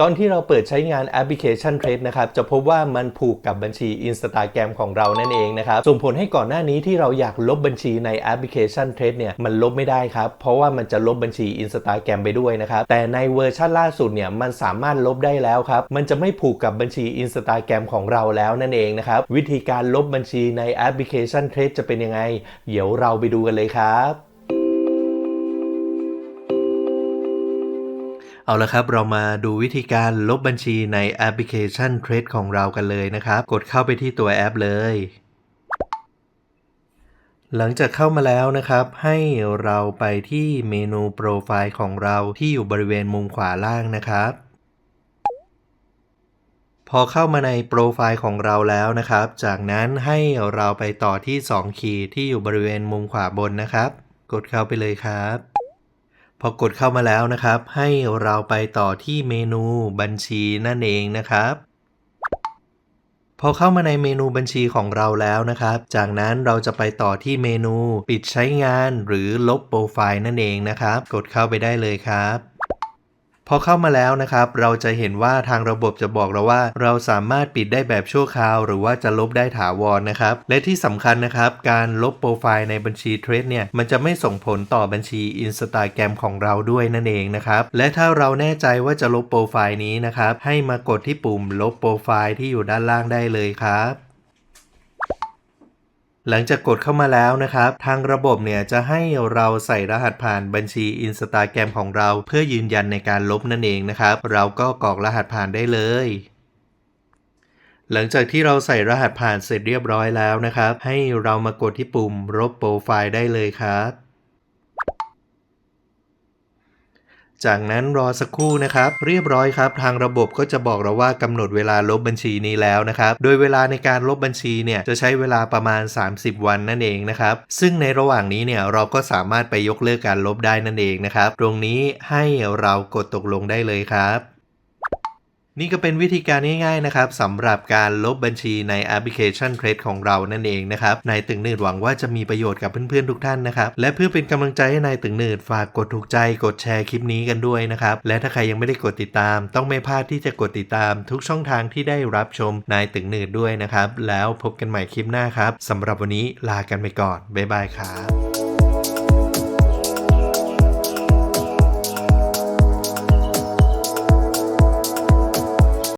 ตอนที่เราเปิดใช้งานแอปพลิเคชัน Trade นะครับจะพบว่ามันผูกกับบัญชี Instagram ของเรานั่นเองนะครับส่งผลให้ก่อนหน้านี้ที่เราอยากลบบัญชีในแอปพลิเคชัน Trade เนี่ยมันลบไม่ได้ครับ เพราะว่ามันจะลบบัญชี Instagram ไปด้วยนะครับแต่ในเวอร์ชันล่าสุดเนี่ยมันสามารถลบได้แล้วครับมันจะไม่ผูกกับบัญชี Instagram ของเราแล้วนั่นเองนะครับวิธีการลบบัญชีในแอปพลิเคชัน Trade จะเป็นยังไง เดี๋ยวเราไปดูกันเลยครับ เอาละครับ เรามาดูวิธีการลบบัญชีในแอปพลิเคชัน Trade ของเรากันเลยนะครับ กดเข้าไปที่ตัวแอปเลย หลังจากเข้ามาแล้วนะครับ ให้เราไปที่เมนูโปรไฟล์ของเราที่อยู่บริเวณมุมขวาล่างนะครับ พอเข้ามาในโปรไฟล์ของเราแล้วนะครับ จากนั้นให้เราไปต่อที่ 2 ขีดที่อยู่บริเวณมุมขวาบนนะครับ กดเข้าไปเลยครับ พอกดเข้ามาแล้วนะครับ ให้เราไปต่อที่เมนูบัญชีนั่นเองนะครับ พอเข้ามาในเมนูบัญชีของเราแล้วนะครับ จากนั้นเราจะไปต่อที่เมนูปิดใช้งานหรือลบโปรไฟล์นั่นเองนะครับ กดเข้าไปได้เลยครับ พอเข้ามาแล้วนะครับ เราจะเห็นว่าทางระบบจะบอกเราว่า เราสามารถปิดได้แบบชั่วคราว หรือว่าจะลบได้ถาวรนะครับ และที่สำคัญนะครับ การลบโปรไฟล์ในบัญชีเทรดเนี่ย มันจะไม่ส่งผลต่อบัญชี Instagram ของเราด้วยนั่นเองนะครับ และถ้าเราแน่ใจว่าจะลบโปรไฟล์นี้นะครับ ให้มากดที่ปุ่มลบโปรไฟล์ที่อยู่ด้านล่างได้เลยครับ หลังจากกดเข้ามาแล้วนะครับ ทางระบบเนี่ยจะให้เราใส่รหัสผ่านบัญชี Instagram ของเรา เพื่อยืนยันในการลบนั่นเองนะครับ เราก็กรอกรหัสผ่านได้เลย หลังจากที่เราใส่รหัสผ่านเสร็จเรียบร้อยแล้วนะครับ ให้เรามากดที่ปุ่มลบโปรไฟล์ได้เลยครับ จากนั้นรอสักครู่นะครับ เรียบร้อยครับ ทางระบบก็จะบอกเราว่ากำหนดเวลาลบบัญชีนี้แล้วนะครับ โดยเวลาในการลบบัญชีเนี่ยจะใช้เวลาประมาณ 30 วันนั่นเองนะครับ ซึ่งในระหว่างนี้เนี่ยเราก็สามารถไปยกเลิกการลบได้นั่นเองนะครับ ตรงนี้ให้เรากดตกลงได้เลยครับ นี่ก็เป็นวิธีการง่ายๆนะครับสำหรับการลบบัญชีในแอปพลิเคชัน Trade ของเรานั่นเองนะครับนายตึงหนืดหวังว่าจะมีประโยชน์กับเพื่อนๆทุกท่านนะครับและเพื่อเป็นกำลังใจให้นายตึงหนืดฝากกดถูกใจกดแชร์คลิปนี้กันด้วยนะครับและถ้าใครยังไม่ได้กดติดตาม ต้องไม่พลาดที่จะกดติดตาม ทุกช่องทางที่ได้รับชมนายตึงหนืดด้วยนะครับแล้วพบกันใหม่คลิปหน้าครับสำหรับวันนี้ลากันไปก่อนบ๊ายบายครับ